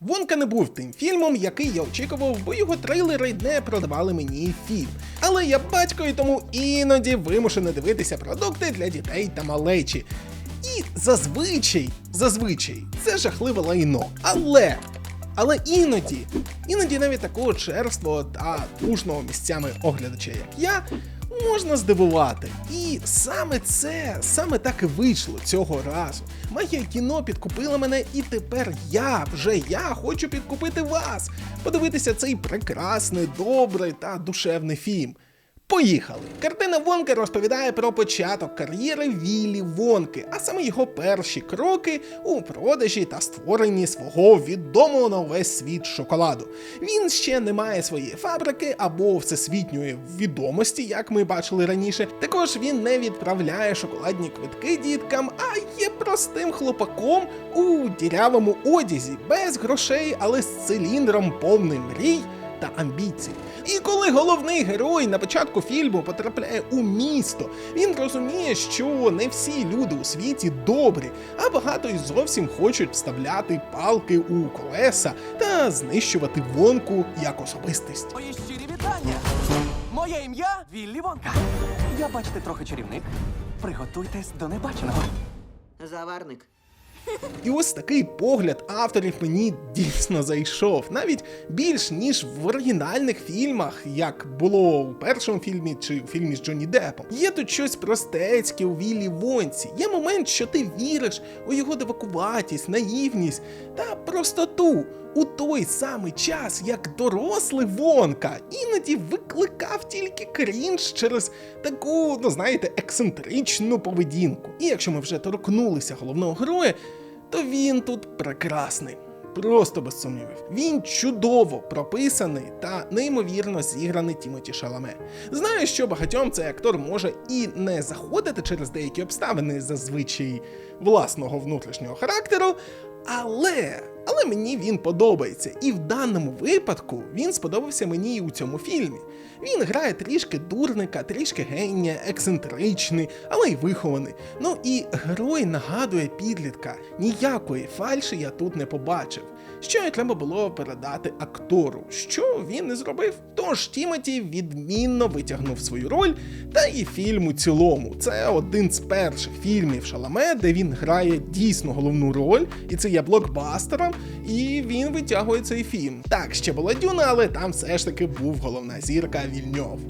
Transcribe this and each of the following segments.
Вонка не був тим фільмом, який я очікував, бо його трейлери не продавали мені фільм. Але я батько і тому іноді вимушений дивитися продукти для дітей та малечі. І зазвичай, зазвичай, це жахливе лайно. Але але іноді, іноді навіть такого черствого та душного місцями оглядача, як я, можна здивувати. І саме це, саме так і вийшло цього разу. Магія кіно підкупила мене, і тепер я, вже я хочу підкупити вас, подивитися цей прекрасний, добрий та душевний фільм. Поїхали! Картина Вонки розповідає про початок кар'єри Віллі Вонки, а саме його перші кроки у продажі та створенні свого відомого на увесь світ шоколаду. Він ще не має своєї фабрики або всесвітньої відомості, як ми бачили раніше. Також він не відправляє шоколадні квитки діткам, а є простим хлопаком у дірявому одязі, без грошей, але з циліндром повним мрій та амбіцій. І коли головний герой на початку фільму потрапляє у місто, він розуміє, що не всі люди у світі добрі, а багато і зовсім хочуть вставляти палки у колеса та знищувати вонку як особистість. Мої щирі вітання! Моє ім'я Віллі Вонка. Я бачите трохи чарівник. Приготуйтесь до небаченого. Заварник. І ось такий погляд авторів мені дійсно зайшов, навіть більш ніж в оригінальних фільмах, як було у першому фільмі чи у фільмі з Джонні Деппом. Є тут щось простецьке у Віллі Вонці. Є момент, що ти віриш у його девакуватість, наївність та простоту. У той самий час, як дорослий Вонка іноді викликав тільки крінж через таку, ну знаєте, ексцентричну поведінку. І якщо ми вже торкнулися головного героя, то він тут прекрасний. Просто без сумнівів. Він чудово прописаний та неймовірно зіграний Тімоті Шаламе. Знаю, що багатьом цей актор може і не заходити через деякі обставини зазвичай власного внутрішнього характеру, але. Але мені він подобається, і в даному випадку він сподобався мені і у цьому фільмі. Він грає трішки дурника, трішки генія, ексцентричний, але й вихований. Ну і герой нагадує підлітка. Ніякої фальші я тут не побачив. Що й треба було передати актору, що він не зробив. Тож Тімоті відмінно витягнув свою роль, та і фільм у цілому. Це один з перших фільмів Шаламе, де він грає дійсно головну роль, і це є блокбастером, і він витягує цей фільм. Так, ще була Дюна, але там все ж таки був головна зірка Вільньов.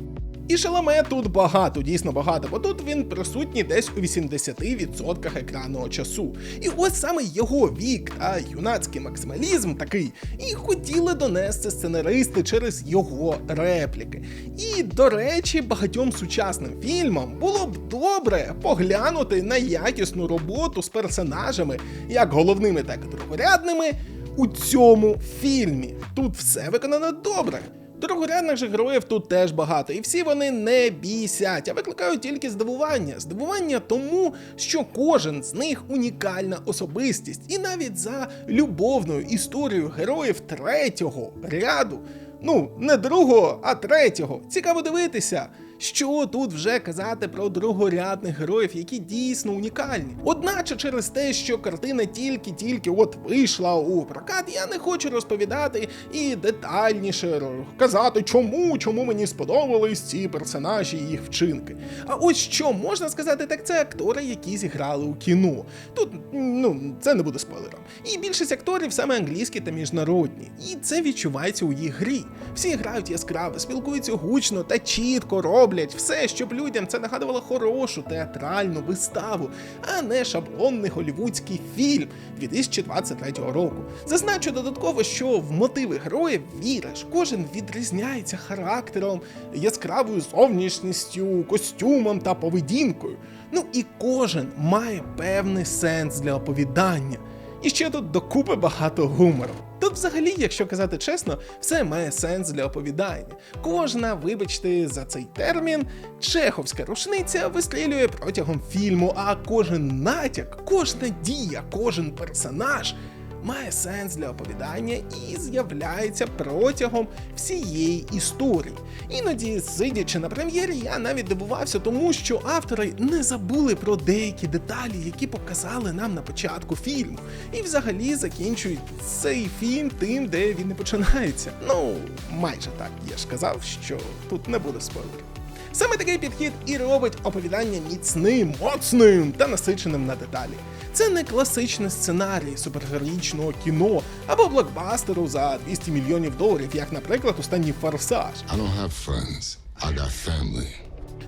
І Шаламе тут багато, дійсно багато, бо тут він присутній десь у 80% екранного часу. І ось саме його вік та юнацький максималізм такий і хотіли донести сценаристи через його репліки. І, до речі, багатьом сучасним фільмам було б добре поглянути на якісну роботу з персонажами, як головними, так і другорядними, у цьому фільмі. Тут все виконано добре. Другорядних же героїв тут теж багато, і всі вони не бісять, а викликають тільки здивування. Здивування тому, що кожен з них унікальна особистість, і навіть за любовною історією героїв третього ряду, ну не другого, а третього. Цікаво дивитися. Що тут вже казати про другорядних героїв, які дійсно унікальні. Одначе через те, що картина тільки-тільки от вийшла у прокат, я не хочу розповідати і детальніше казати, чому, чому мені сподобались ці персонажі і їх вчинки. А ось що можна сказати, так це актори, які зіграли у кіно. Тут ну це не буде спойлером. І більшість акторів саме англійські та міжнародні. І це відчувається у їх грі. Всі грають яскраво, спілкуються гучно та чітко роблять все, щоб людям це нагадувало хорошу театральну виставу, а не шаблонний голівудський фільм 2023 року. Зазначу додатково, що в мотиви героїв віриш, кожен відрізняється характером, яскравою зовнішністю, костюмом та поведінкою. Ну і кожен має певний сенс для оповідання. І ще тут докупи багато гумору. Тут, взагалі, якщо казати чесно, все має сенс для оповідання. Кожна, вибачте, за цей термін, чеховська рушниця вистрілює протягом фільму, а кожен натяк, кожна дія, кожен персонаж має сенс для оповідання і з'являється протягом всієї історії. Іноді, сидячи на прем'єрі, я навіть дивувався тому, що автори не забули про деякі деталі, які показали нам на початку фільму, і взагалі закінчують цей фільм тим, де він не починається. Ну, майже так. Я ж казав, що тут не буде спойлерів. Саме такий підхід і робить оповідання міцним, моцним та насиченим на деталі. Це не класичний сценарій супергероїчного кіно або блокбастеру за 200 мільйонів доларів, як, наприклад, останній форсаж. I don't have friends. I got family.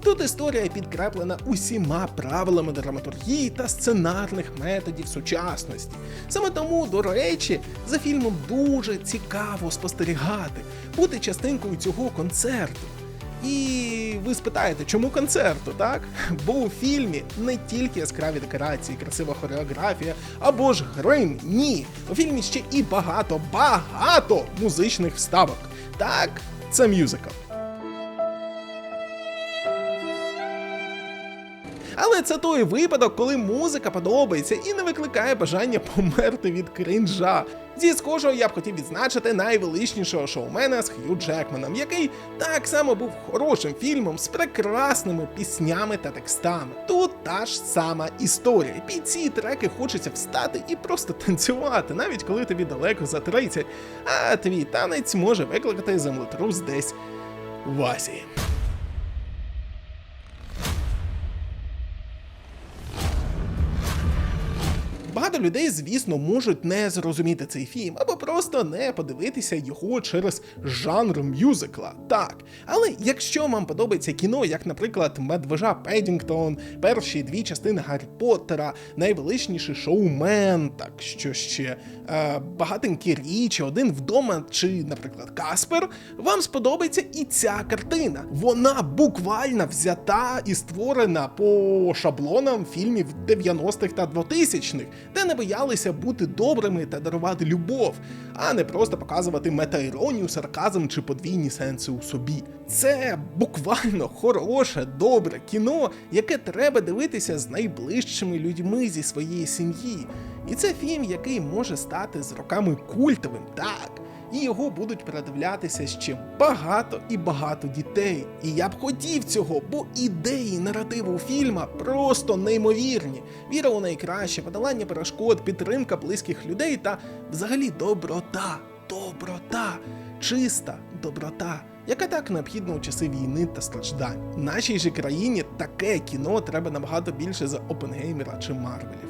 Тут історія підкреплена усіма правилами драматургії та сценарних методів сучасності. Саме тому, до речі, за фільмом дуже цікаво спостерігати, бути частинкою цього концерту. І ви спитаєте, чому концерту, так? Бо у фільмі не тільки яскраві декорації, красива хореографія або ж грим. Ні. У фільмі ще і багато, багато музичних вставок. Так, це мюзикл. Але це той випадок, коли музика подобається і не викликає бажання померти від кринжа. Зі схожого я б хотів відзначити найвеличнішого шоумена з Хью Джекманом, який так само був хорошим фільмом з прекрасними піснями та текстами. Тут та ж сама історія. Під ці треки хочеться встати і просто танцювати, навіть коли тобі далеко за 30, а твій танець може викликати землетрус десь в Азії. Людей, звісно, можуть не зрозуміти цей фільм або просто не подивитися його через жанр мюзикла. Так. Але якщо вам подобається кіно, як, наприклад, Медвежа Педінгтон, перші дві частини Гаррі Поттера, найвеличніший шоумен, так що ще е, багатенькі річі, один вдома, чи, наприклад, Каспер, вам сподобається і ця картина. Вона буквально взята і створена по шаблонам фільмів 90-х та 2000-х, де не боялися бути добрими та дарувати любов, а не просто показувати метаіронію, сарказм чи подвійні сенси у собі. Це буквально хороше, добре кіно, яке треба дивитися з найближчими людьми зі своєї сім'ї. І це фільм, який може стати з роками культовим, так. І його будуть передивлятися ще багато і багато дітей. І я б хотів цього, бо ідеї наративу фільма просто неймовірні. Віра у найкраще, подолання перешкод, підтримка близьких людей та взагалі доброта. Доброта, чиста доброта, яка так необхідна у часи війни та страждань. В Нашій же країні таке кіно треба набагато більше за Опенгеймера чи Марвелів.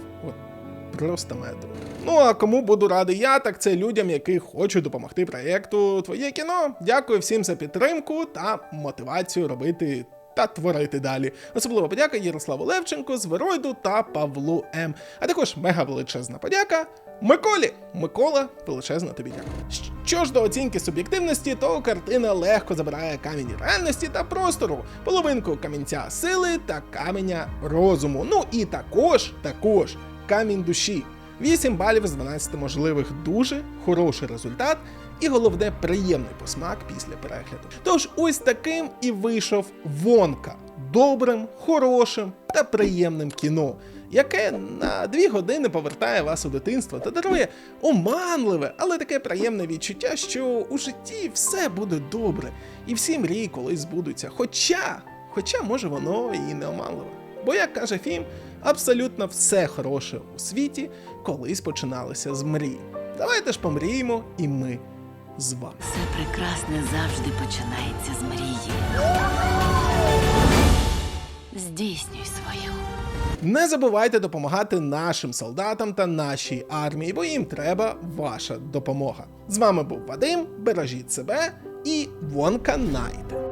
От меду. Ну а кому буду радий я, так це людям, які хочуть допомогти проєкту Твоє кіно. Дякую всім за підтримку та мотивацію робити. Та творити далі. Особливо подяка Ярославу Левченку, Зверойду та Павлу М. А також мега величезна подяка Миколі. Микола, величезна тобі дякую. Що ж до оцінки суб'єктивності, то картина легко забирає камінь реальності та простору, половинку камінця сили та каменя розуму. Ну і також, також камінь душі. 8 балів з 12 можливих дуже хороший результат, і головне приємний посмак після перегляду. Тож ось таким і вийшов Вонка добрим, хорошим та приємним кіно, яке на дві години повертає вас у дитинство та дарує оманливе, але таке приємне відчуття, що у житті все буде добре, і всі мрії колись збудуться. Хоча, хоча може воно і не оманливе. Бо, як каже фільм, абсолютно все хороше у світі колись починалося з мрії. Давайте ж помріємо, і ми з вами. Все прекрасне завжди починається з мрії. Здійснюй свою. Не забувайте допомагати нашим солдатам та нашій армії, бо їм треба ваша допомога. З вами був Вадим. Бережіть себе і Вонка Найт.